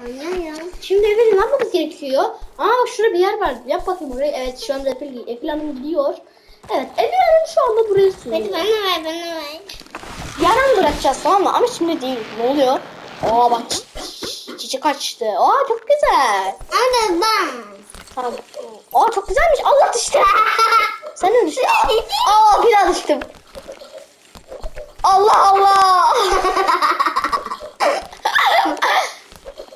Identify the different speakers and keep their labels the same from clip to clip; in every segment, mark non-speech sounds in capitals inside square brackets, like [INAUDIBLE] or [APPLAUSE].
Speaker 1: Anlıyorum.
Speaker 2: Şimdi eve ne yapmamız gerekiyor? Aa bak şurada bir yer var. Yap bakayım oraya. Evet şu anda Efil, Efil Hanım gidiyor. Evet Efil Hanım şu anda buraya sürüyor.
Speaker 1: Hadi bana ver bana ver.
Speaker 2: Yarın bırakacağız tamam mı? Ama şimdi değil. Ne oluyor? Aa bak çi- çiçek açtı. Aa çok güzel.
Speaker 1: Hadi ben.
Speaker 2: Tamam. Aa çok güzelmiş. Allah düştü. Sen de düştün. Aa bir daha düştüm. Allah Allah.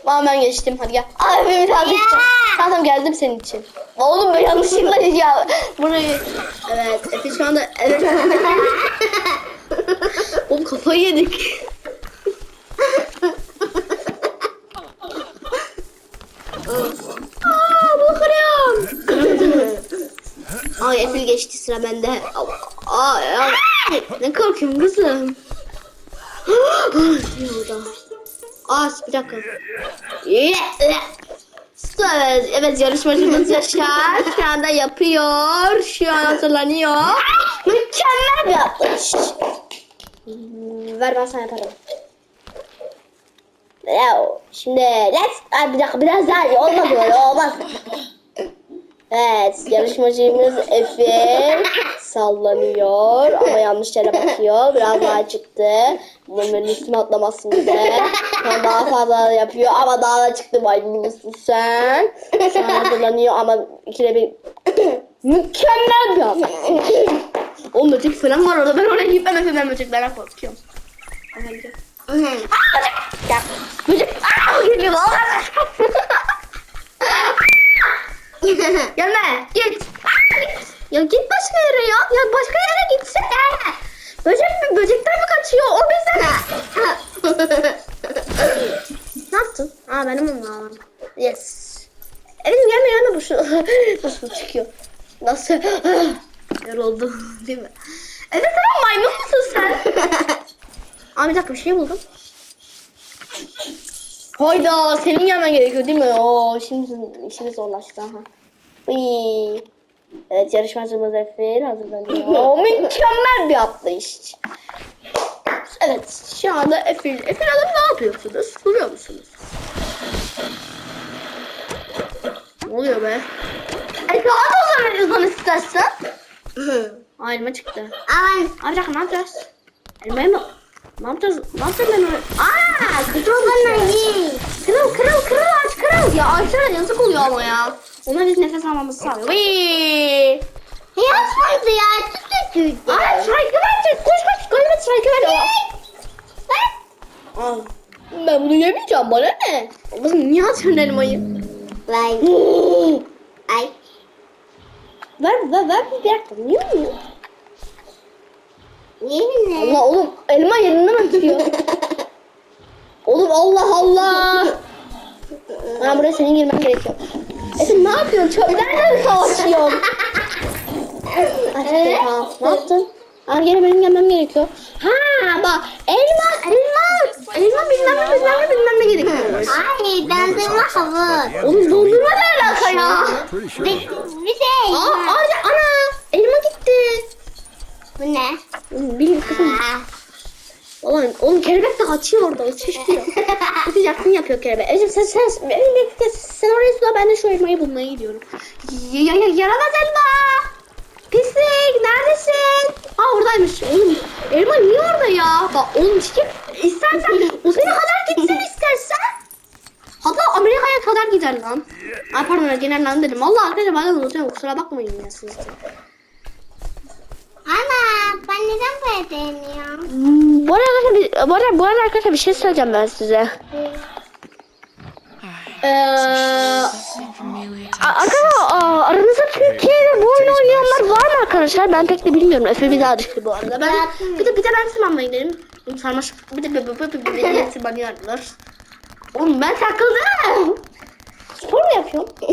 Speaker 2: Tamam ben geçtim. Hadi gel. Ben biraz geçtim. Tamam tamam, geldim senin için. Oğlum ben yanlışlıkla [LAUGHS] ya. Burayı. Evet. Efe şu anda. Evet. [LAUGHS] Oğlum kafayı yedik. [LAUGHS] Aa bunu kırıyorum. Ay Efil geçti sıra bende. Aa, aa, ne korkuyorsun kızım? [GASPS] ne oldu? Aa bir dakika. Evet, evet yarışmacımız Yaşar şu anda yapıyor. Şu an hazırlanıyor. Mükemmel bir. Hmm, Ver ben sana yaparım. Ya, Şimdi let's Ay, bir dakika biraz daha iyi olmadı böyle olmaz. Evet yarışmacımız Efe sallanıyor ama yanlış yere bakıyor. Biraz daha çıktı. Bunun üstüne atlamasın bize. Sonra daha fazla yapıyor ama daha da çıktı maymunlusun sen. Şu an hazırlanıyor ama ikide bir [COUGHS] mükemmel bir adam. O böcek falan var orada ben oraya gitmem Efe ben böceklerden korkuyorum. Aha, gidiyor. Ya, böcek Aa, geliyor. [LAUGHS] Gelme git. Ya git başka yere ya. Ya başka yere gitsene. Böcek mi? Böcekten mi kaçıyor? O bizden. [LAUGHS] ne yaptın? Aa benim onunla Yes. Elim gelme gelme bu şu. Nasıl çıkıyor? Nasıl? [GASPS] Yoruldu değil mi? Evet sen maymun musun sen? [LAUGHS] Aa bir dakika bir şey buldum. Hayda senin gelmen gerekiyor değil mi? Oo şimdi işimiz zorlaştı aha. Uy. Evet yarışmacımız Efe'nin hazırlanıyor. [LAUGHS] Oo, mükemmel bir atlayış. Evet şu anda Efe, Efe Hanım ne yapıyorsunuz? Duruyor musunuz? Ne oluyor be? Efe o zaman o zaman istersen. [LAUGHS] Aa elma çıktı.
Speaker 1: Aman.
Speaker 2: Dakika ne yapacağız? Elmayı mı? Ne yapacağız? Ne yapacağız ben öyle? Aaa! Kırıl
Speaker 1: bana. iyi.
Speaker 2: Kırıl kırıl kırıl kırıl. Ya ağaçlara yazık oluyor ama ya. Onlar biz nefes almamızı sağlıyor. Vıyyy!
Speaker 1: Yazmadı ya. Tütütüydü.
Speaker 2: Aa strike verecek. Koş koş. Galiba strike ver. Aa. Ben bunu yemeyeceğim. Bana ne? Kızım niye atıyorsun elmayı?
Speaker 1: Vay. [GASPS] Ay.
Speaker 2: Ver ver ver. Bir dakika. Niye yiyor?
Speaker 1: Yeminle.
Speaker 2: Allah oğlum elma yerinden atıyor. [LAUGHS] oğlum Allah Allah. Ha buraya senin girmen gerekiyor. Esin ne yapıyorsun? Çöplerle mi savaşıyorsun? [LAUGHS] Tamam. Ne yaptın? Ha gene benim gelmem gerekiyor. Ha bak elma elma elma bilmem ne bilmem ne bilmem ne gerekiyor.
Speaker 1: Ay dondurma havuz.
Speaker 2: Oğlum dondurma ne alaka ya?
Speaker 1: Bir, bir şey.
Speaker 2: Aa, ana elma gitti.
Speaker 1: Bu ne?
Speaker 2: Bilmiyorum. Ulan oğlum kelebek de kaçıyor orada. Uçuşturuyor. Uçacaksın [LAUGHS] yapıyor kelebek. Ecim sen sen sen, bekle, sen oraya suda ben de şu elmayı bulmaya gidiyorum. Ya, ya, yaramaz elma. Pislik neredesin? Aa oradaymış. Oğlum elma niye orada ya? Bak oğlum çıkıp istersen [LAUGHS] uzaya kadar gitsin istersen. Hatta Amerika'ya kadar gider lan. Ay pardon genel lan dedim. Valla arkadaşlar bazen unutuyorum kusura bakmayın ya siz de.
Speaker 1: Ana ben neden böyle beğeniyorum?
Speaker 2: Hmm, Bu arada, arkadaşlar bu arada, bu arada arkadaşlar bir şey söyleyeceğim ben size. Ee, arkadaşlar aranızda Türkiye'de bu oyunu oynayanlar var mı arkadaşlar? Ben pek de bilmiyorum. Efe bir daha düştü bu arada. Ben, bir de bir de ben tırmanmaya gidelim. Sarmaşık bir de bir de bir de de tırmanıyorlar. Oğlum ben takıldım. Spor mu yapıyorum? [LAUGHS]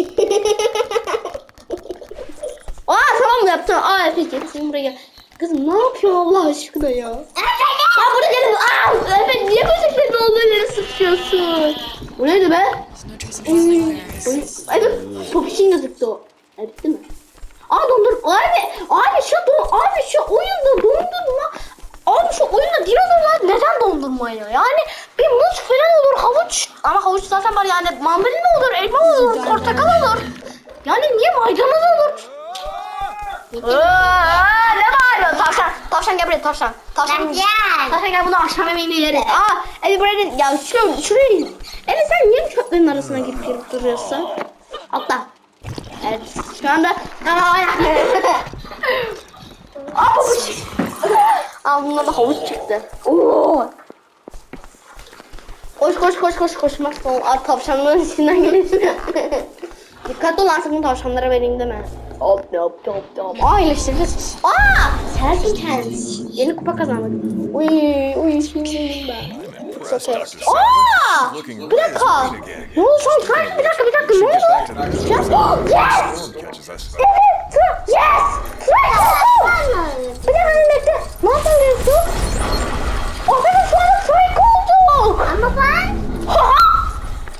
Speaker 2: Aa tamam yaptım. Aa Efe gitsin buraya. Kızım ne yapıyorsun Allah aşkına ya? Ya burada gelin. Aa Efe niye böceklerin olduğu yere sıçıyorsun? Bu neydi be? Bak popişin gözüktü o. Ay bitti mi? Aa dondur. Abi abi şu don abi şu oyunda dondurma. Abi şu oyunda dinozorlar neden dondurmayla? Yani bir muz falan olur, havuç. Ama havuç zaten var yani mandalina olur, elma olur, portakal olur. Yani niye maydanoz olur? Aa? Tavşan, gel buraya tavşan. Tavşan,
Speaker 1: Gel.
Speaker 2: tavşan gel bunu akşam yemeğini yeriz. Aa, Evi buraya ya şuraya, şuraya. Evi sen niye bu çöplerin arasına girip girip duruyorsun? Atla. Evet, şu anda Aa, havuç. Aa, bundan da havuç çıktı. Oo. Koş koş koş koş koşmaz. Aa, tavşanların içinden geliyorsun. Dikkatli ol artık tavşanlara vereyim deme. Hop hop hop hop. Aa iyileştireceğiz. Aa! Selfie tens. Yeni kupa kazandık. Uy uy şimdi ben. Çok okey. Aa! Bir dakika. Ne oldu an? Frank, Bir dakika bir dakika ne oldu? Yes! [GASPS] Yes! Evet! Yes! Bir dakika bir bekle. Ne yapıyorsun? O benim şu anda Frank oldu.
Speaker 1: Ama ben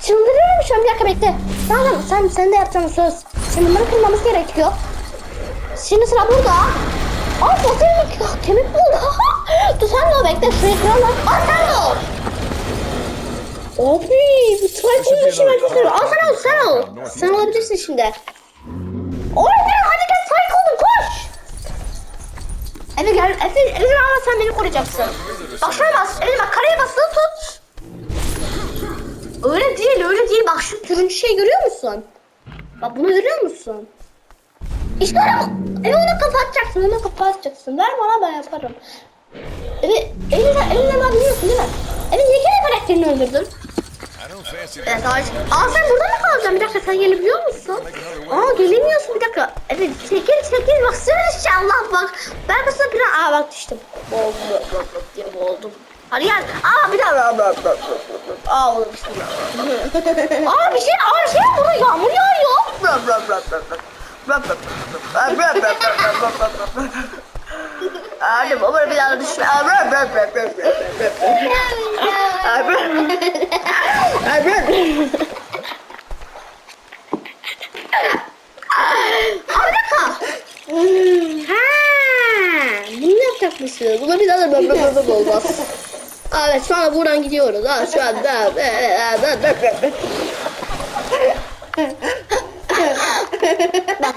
Speaker 2: Çıldırıyorum şu an bir dakika bekle. Tamam sen, sen de yapacaksın söz. Şimdi bunları kırmamız gerekiyor. Şimdi sıra burada. Aa fosil kemik buldu. [LAUGHS] Dur sen de bekle şurayı kıralım. Aa sen de ol. Abi bu Trike'ın işi ben çok seviyorum. Al sen ol sen ol. Sen olabilirsin şimdi. Gel hadi gel Trike oldum koş. Eve gel Efe, Efe ama sen beni koruyacaksın. Bak bas. Bak kareye basılı tut. Öyle değil, öyle değil. Bak şu turuncu şey görüyor musun? Bak bunu görüyor musun? İşte. Evi onu kapatacaksın, onu kapatacaksın. Ver bana ben yaparım. Evi, eline, eline ben biliyorsun değil mi? Evi niye kendi karakterini öldürdün? Evet. Aa sen burada mı kalacaksın? Bir dakika sen gelebiliyor musun? Aa gelemiyorsun bir dakika. Evet çekil çekil bak sür Allah bak. Ben mesela bir Aa bak düştüm. Boğuldum. Diye boğuldum. Hadi gel. Aa bir daha. Aa oğlum bismillah. Aa bir şey, aa bir şey burada yağmur yağıyor. Hadi baba bir daha düşme. Bunu yapacakmışsınız. Buna bir daha da böyle olmaz. Evet şu anda buradan gidiyoruz. Ha şu anda. Bak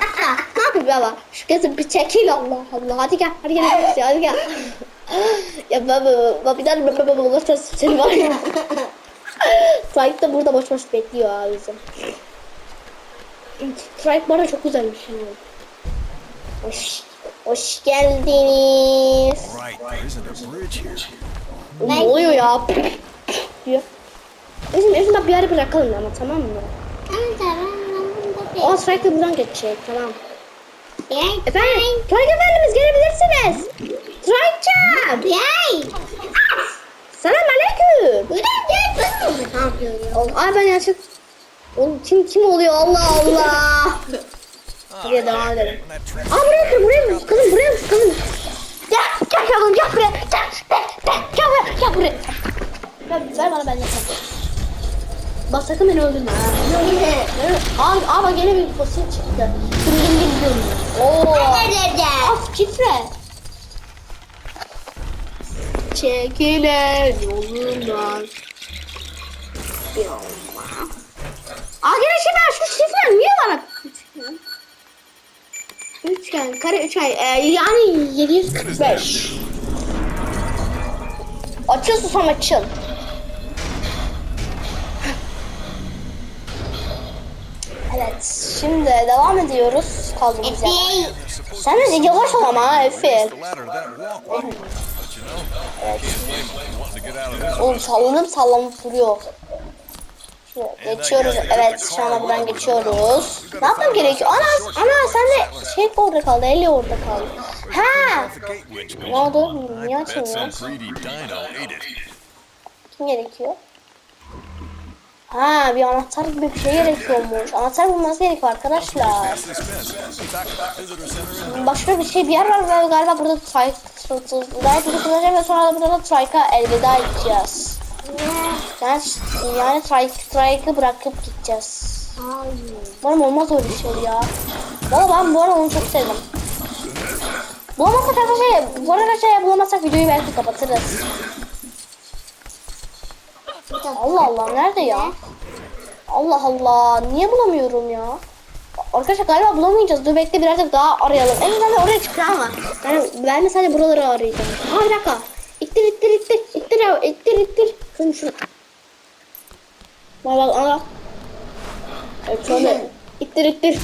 Speaker 2: ne yapayım baba? Şu kızı bir çekil Allah Allah. Hadi gel. Hadi gel. Hadi gel. Hadi gel. ya baba, baba bir daha baba baba olursa seni var ya. Trike de burada boş boş bekliyor abi bizim. Trike bana çok güzelmiş. Yani. Hoş, hoş geldiniz.
Speaker 3: right.
Speaker 2: Ne oluyor ya? diyor. Bizim evinde bir yere bırakalım ama tamam mı?
Speaker 1: Ama tamam.
Speaker 2: O Strike de buradan geçecek tamam.
Speaker 1: Yay.
Speaker 2: Efendim? Strike efendimiz gelebilirsiniz. Strike'cam.
Speaker 1: Yay.
Speaker 2: Selam aleyküm.
Speaker 1: Bu gel. Ne yapıyorum?
Speaker 2: Ay ben yaşık. Oğlum kim kim oluyor Allah Allah. [LAUGHS] Buraya devam edelim. Aa buraya kır buraya mı? Kızım buraya mı? Kızım. Gel gel yavrum gel buraya. Gel gel gel gel buraya. Gel buraya. Gel ver bana ben yaparım. Bak sakın beni öldürme aa bak gene bir fosil çıktı. Şimdi şimdi gidiyorum. Oo.
Speaker 1: Nerede?
Speaker 2: Af titre. Çekilen yolundan. Şey ben şu şifre niye bana? Üçgen, kare üçgen. Ee, yani 745. Açıl susam açıl. Evet, şimdi devam ediyoruz kaldığımız yerden. Sen de yavaş ol ama Efe. Oğlum sallanıp sallanıp duruyor. Geçiyoruz. Evet şu anda buradan geçiyoruz. Ne yapmam gerekiyor? Ana, ana sen de şey orada kaldı. Eli orada kaldı. Ha! Ne oldu? Niye açılmıyor? Kim gerekiyor? Ha bir anahtar gibi bir şey gerekiyormuş. Anahtar bulması gerekiyor arkadaşlar. Başka bir şey bir yer var ve galiba burada trike gayet bunu kullanacağım ve sonra da burada da trike'a elveda edeceğiz. Yani, yani trike, trike'ı bırakıp gideceğiz. Umarım olmaz öyle şey ya. Valla ben bu arada onu çok sevdim. Bulamazsak arkadaşlar, bu arada arkadaşlar bulamazsak videoyu belki kapatırız. Allah Allah nerede ya? Allah Allah niye bulamıyorum ya? Arkadaşlar galiba bulamayacağız. Dur bekle birazcık daha arayalım. En azından oraya çıkıyor ama. Yani ben de sadece buraları arayacağım. Aa bir dakika. İttir ittir ittir. İttir ya ittir ittir. Şunu şunu. Bak bak ana. Evet şöyle. İttir ittir.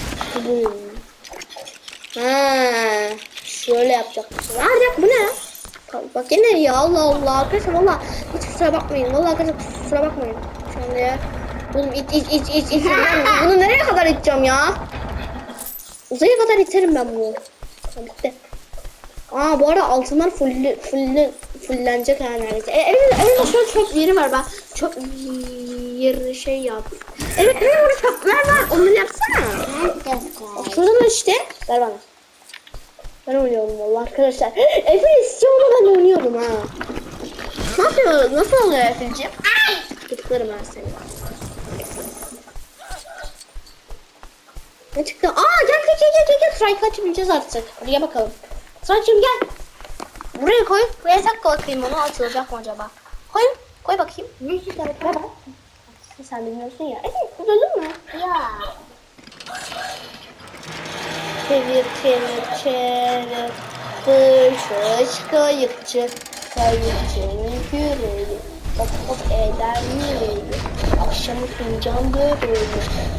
Speaker 2: Ha, şöyle bir dakika bu ne? Bak yine ya Allah Allah. Arkadaşlar valla hiç kusura bakmayın. Valla arkadaşlar kusura bakmayın. Ya. Oğlum it it it it it. Bunu nereye kadar iteceğim ya? Uzaya kadar iterim ben bunu. Bitti. Aa bu arada altınlar full full fullenecek yani neredeyse. E, elimde, elimde şöyle çöp yeri var ben. Çöp yeri şey yap. Evet evet burada çöpler var. Onları yapsana. Bak şuradan işte. Ver bana. Ben oynuyorum valla arkadaşlar. [GASPS] Efe istiyor ama ben oynuyorum ha. Ne? Nasıl oluyor Efe'ciğim? Ay! Ben seni. Ne çıktı? Aa gel gel gel gel gel. Strike açabileceğiz artık. Gel bakalım. Strike'cığım gel. Buraya koy. Buraya tak bakayım onu açılacak mı acaba? Koy. Koy bakayım. Ne güzel. Koy bak. Sen bilmiyorsun ya. Evet, kudurdun mu?
Speaker 1: Ya.
Speaker 2: Çevir çevir çevir Fırçış kayıkçı Kayıkçının küreği Hop hop eder yüreği Akşamı fincan böreği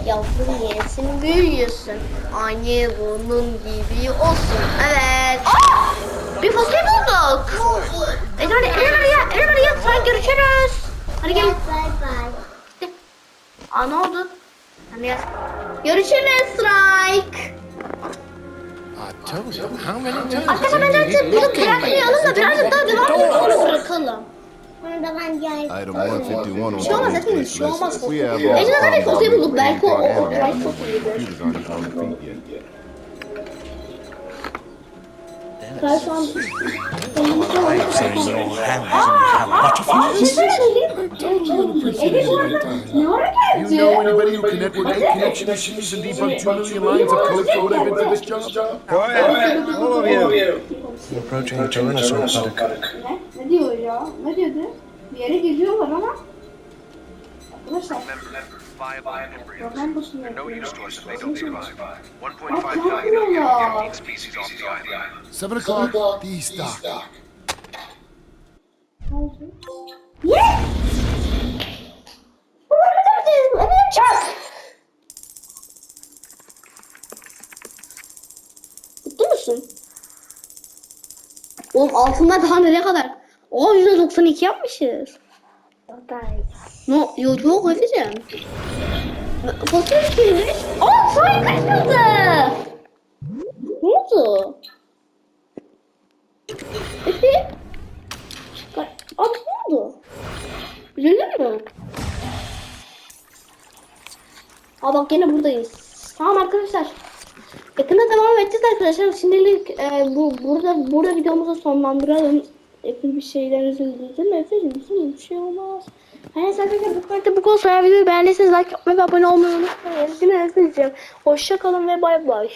Speaker 2: Yavrum yesin büyüsün Anne bunun gibi olsun Evet Bir fasulye bulduk E hadi Eren araya Eren araya sonra görüşürüz Hadi gel
Speaker 1: Bye bye.
Speaker 2: Aa ne oldu? Hani yaz. Görüşürüz Strike
Speaker 3: I told you. How many times?
Speaker 2: Arkadaşlar bence bunu bırakmayalım da birazcık daha devam edelim bırakalım.
Speaker 1: Bunu da ben gel.
Speaker 4: Item 151 on
Speaker 2: Bir şey olmaz zaten bir şey olmaz. Azından hani
Speaker 4: problems
Speaker 2: fotoğrafı bulduk. Belki o, o, o
Speaker 4: and
Speaker 3: you
Speaker 4: know anybody who can network eight connection issues and debug two million lines of code been for this job?
Speaker 5: Quiet, all of you.
Speaker 3: You're approaching a Tyrannosaurus Buttercup.
Speaker 2: Ne diyor ya? Ne dedi? Bir yere geliyorlar ama... Arkadaşlar... Program başında yapıyor. Bak ne yapıyorlar?
Speaker 4: Seven o'clock, D-Stock.
Speaker 2: Yes! Çak! Mutlu musun? Oğlum altında daha nereye kadar? Oo %92 yapmışız. No, yok yok ödeyeceğim. Fatura kimmiş? Aa sayı kaçmadı. Ne oldu? Efe? Aa ne oldu? Üzüldün mü? Aa bak yine buradayız. Tamam arkadaşlar. Yakında devam edeceğiz arkadaşlar. Şimdilik e, bu burada burada videomuzu sonlandıralım. Efendim bir şeylerinizi izledim. Efendim bir şey olmaz. Neyse arkadaşlar bu kadar bu kadar sonra videoyu beğendiyseniz like yapmayı ve abone olmayı unutmayın. Değil mi Efendim? Hoşça kalın ve bay bay.